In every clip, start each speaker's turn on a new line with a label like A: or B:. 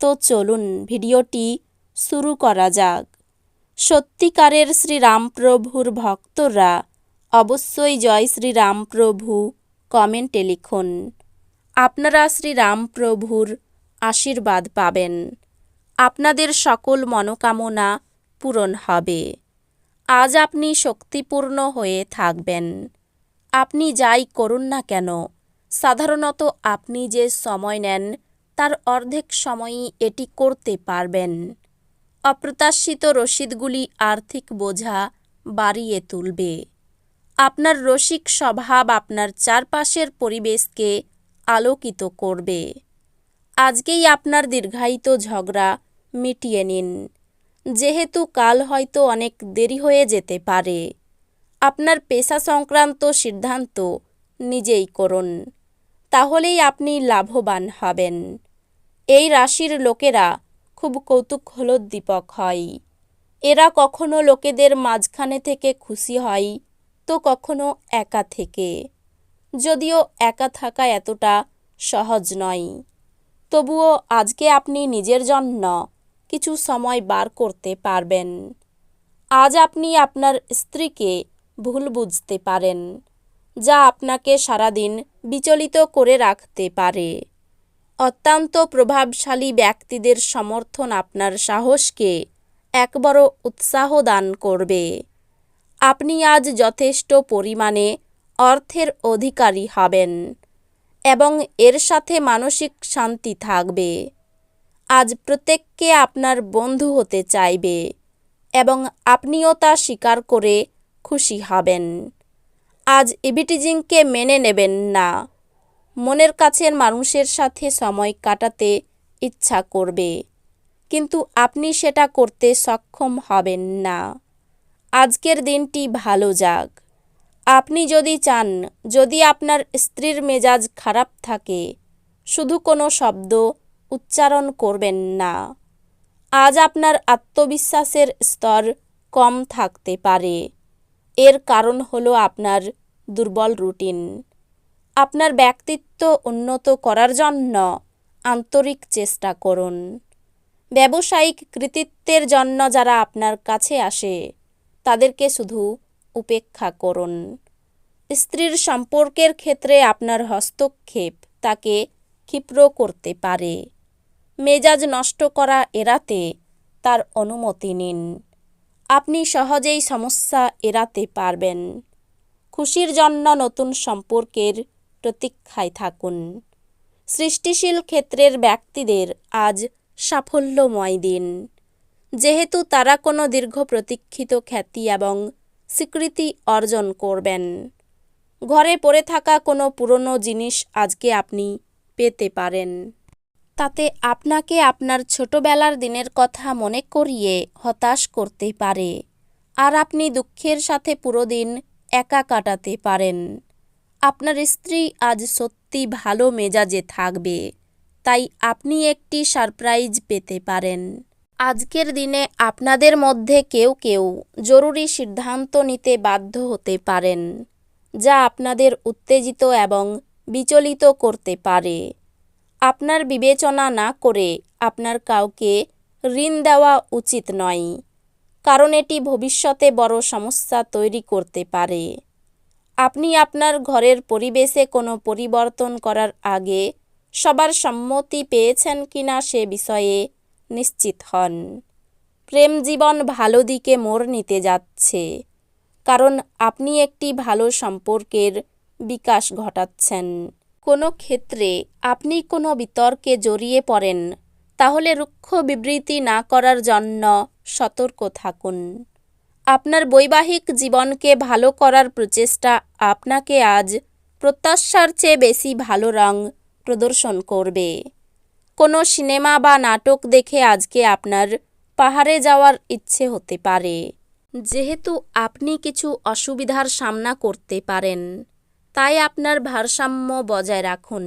A: তো চলুন ভিডিওটি শুরু করা যাক। সত্যিকারের শ্রীরামপ্রভুর ভক্তরা অবশ্যই জয় শ্রীরামপ্রভু কমেন্টে লিখুন। আপনারা শ্রীরামপ্রভুর আশীর্বাদ পাবেন। আপনাদের সকল মনোকামনা পূরণ হবে। আজ আপনি শক্তিপূর্ণ হয়ে থাকবেন। আপনি যাই করুন না কেন, সাধারণত আপনি যে সময় নেন তার অর্ধেক সময়ই এটি করতে পারবেন। অপ্রত্যাশিত রসিদগুলি আর্থিক বোঝা বাড়িয়ে তুলবে। আপনার রসিক স্বভাব আপনার চারপাশের পরিবেশকে আলোকিত করবে। আজকেই আপনার দীর্ঘায়িত ঝগড়া মিটিয়ে নিন। যেহেতু কাল হয়তো অনেক দেরি হয়ে যেতে পারে। আপনার পেশা সংক্রান্ত সিদ্ধান্ত নিজেই করুন। তাহলেই আপনি লাভবান হবেন। এই রাশির লোকেরা খুব কৌতূহলোদ্দীপক হয়। এরা কখনো লোকেদের মাঝখানে থেকে খুশি হয়, তো কখনো একা থেকে। যদিও একা থাকা এতটা সহজ নয়। তবুও আজকে আপনি নিজের জন্য কিছু সময় বার করতে পারবেন। আজ আপনি আপনার স্ত্রীকে ভুল বুঝতে পারেন, যা আপনাকে সারাদিন বিচলিত করে রাখতে পারে। অত্যন্ত প্রভাবশালী ব্যক্তিদের সমর্থন আপনার সাহসকে একবড় উৎসাহ দান করবে। আপনি আজ যথেষ্ট পরিমাণে অর্থের অধিকারী হবেন এবং এর সাথে মানসিক শান্তি থাকবে। আজ প্রত্যেককে আপনার বন্ধু হতে চাইবে এবং আপনিও তা স্বীকার করে খুশি হবেন। আজ ইভিটিজিংকে মেনে নেবেন না। মনের কাছের মানুষের সাথে সময় কাটাতে ইচ্ছা করবে। কিন্তু আপনি সেটা করতে সক্ষম হবেন না। আজকের দিনটি ভালো যাক। আপনি যদি চান, যদি আপনার স্ত্রীর মেজাজ খারাপ থাকে, শুধু কোনো শব্দ উচ্চারণ করবেন না। আজ আপনার আত্মবিশ্বাসের স্তর কম থাকতে পারে। এর কারণ হলো আপনার দুর্বল রুটিন। আপনার ব্যক্তিত্ব উন্নত করার জন্য আন্তরিক চেষ্টা করুন। ব্যবসায়িক কৃতিত্বের জন্য যারা আপনার কাছে আসে, তাদেরকে শুধু উপেক্ষা করুন। স্ত্রীর সম্পর্কের ক্ষেত্রে আপনার হস্তক্ষেপ তাকে ক্ষিপ্র করতে পারে। মেজাজ নষ্ট করা এড়াতে তার অনুমতি নিন। আপনি সহজেই সমস্যা এড়াতে পারবেন। খুশির জন্য নতুন সম্পর্কের প্রতীক্ষায় থাকুন। সৃষ্টিশীল ক্ষেত্রের ব্যক্তিদের আজ সাফল্যময় দিন। যেহেতু তারা কোনো দীর্ঘ প্রতীক্ষিত খ্যাতি এবং স্বীকৃতি অর্জন করবেন। ঘরে পড়ে থাকা কোনো পুরনো জিনিস আজকে আপনি পেতে পারেন। তাতে আপনাকে আপনার ছোটবেলার দিনের কথা মনে করিয়ে হতাশ করতে পারে। আর আপনি দুঃখের সাথে পুরো দিন একা কাটাতে পারেন। আপনার স্ত্রী আজ সত্যি ভালো মেজাজে থাকবে, তাই আপনি একটি সারপ্রাইজ পেতে পারেন। আজকের দিনে আপনাদের মধ্যে কেউ কেউ জরুরি সিদ্ধান্ত নিতে বাধ্য হতে পারেন, যা আপনাদের উত্তেজিত এবং বিচলিত করতে পারে। আপনার বিবেচনা না করে আপনার কাউকে ঋণ দেওয়া উচিত নয়, কারণ এটি ভবিষ্যতে বড় সমস্যা তৈরি করতে পারে। আপনি আপনার ঘরের পরিবেশে কোনো পরিবর্তন করার আগে সবার সম্মতি পেয়েছেন কিনা সে বিষয়ে নিশ্চিত হন। প্রেম জীবন ভালো দিকে মোড় নিতে যাচ্ছে, কারণ আপনি একটি ভালো সম্পর্কের বিকাশ ঘটাচ্ছেন। কোনো ক্ষেত্রে আপনি কোনো বিতর্কে জড়িয়ে পড়েন, তাহলে রুক্ষ বিবৃতি না করার জন্য সতর্ক থাকুন। আপনার বৈবাহিক জীবনকে ভালো করার প্রচেষ্টা আপনাকে আজ প্রত্যাশার চেয়ে বেশি ভালো রং প্রদর্শন করবে। কোনো সিনেমা বা নাটক দেখে আজকে আপনার পাহাড়ে যাওয়ার ইচ্ছে হতে পারে। যেহেতু আপনি কিছু অসুবিধার সামনা করতে পারেন, তাই আপনার ভারসাম্য বজায় রাখুন।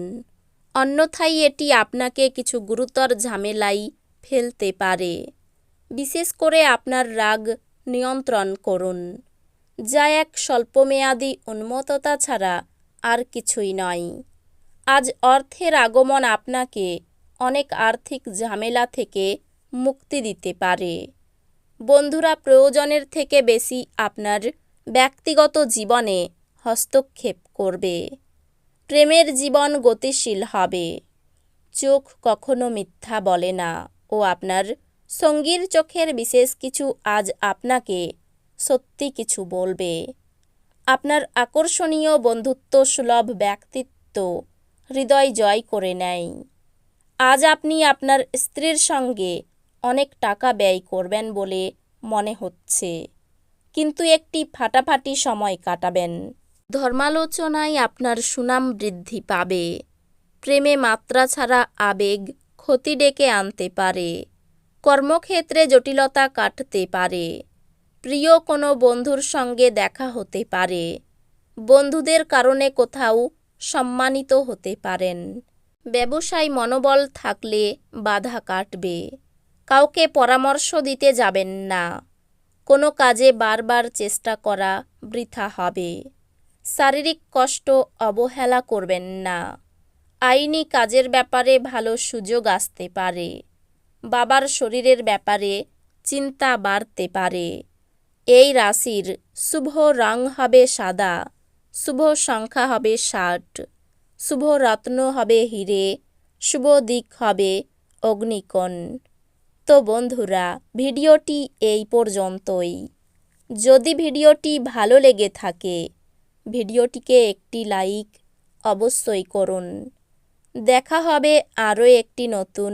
A: অন্যথায় এটি আপনাকে কিছু গুরুতর ঝামেলাই ফেলতে পারে। বিশেষ করে আপনার রাগ নিয়ন্ত্রণ করুন। যা এক স্বল্পমেয়াদী উন্মত্ততা ছাড়া আর কিছুই নয়। আজ অর্থের আগমন আপনাকে অনেক আর্থিক ঝামেলা থেকে মুক্তি দিতে পারে। বন্ধুরা, প্রয়োজনের থেকে বেশি আপনার ব্যক্তিগত জীবনে হস্তক্ষেপ করবে। প্রেমের জীবন গতিশীল হবে। চোখ কখনো মিথ্যা বলে না ও আপনার সঙ্গীর চোখের বিশেষ কিছু আজ আপনাকে সত্যি কিছু বলবে। আপনার আকর্ষণীয় বন্ধুত্ব সুলভ ব্যক্তিত্ব হৃদয় জয় করে নেয়। আজ আপনি আপনার স্ত্রীর সঙ্গে অনেক টাকা ব্যয় করবেন বলে মনে হচ্ছে, কিন্তু একটি ফাটাফাটি সময় কাটাবেন। ধর্মালোচনায় আপনার সুনাম বৃদ্ধি পাবে। প্রেমে মাত্রা ছাড়া আবেগ ক্ষতি ডেকে আনতে পারে। কর্মক্ষেত্রে জটিলতা কাটতে পারে। প্রিয় কোনো বন্ধুর সঙ্গে দেখা হতে পারে। বন্ধুদের কারণে কোথাও সম্মানিত হতে পারেন। ব্যবসায় মনোবল থাকলে বাধা কাটবে। কাউকে পরামর্শ দিতে যাবেন না। কোনো কাজে বারবার চেষ্টা করা বৃথা হবে। শারীরিক কষ্ট অবহেলা করবেন না। আইনি কাজের ব্যাপারে ভালো সুযোগ আসতে পারে। বাবার শরীরের ব্যাপারে চিন্তা বাড়তে পারে। এই রাশির শুভ রং হবে সাদা, শুভ সংখ্যা হবে ষাট, শুভ রত্ন হবে হিরে, শুভ দিক হবে অগ্নিকোণ। তো বন্ধুরা, ভিডিওটি এই পর্যন্তই। যদি ভিডিওটি ভালো লেগে থাকে, ভিডিওটিকে একটি লাইক অবশ্যই করুন। দেখা হবে আরও একটি নতুন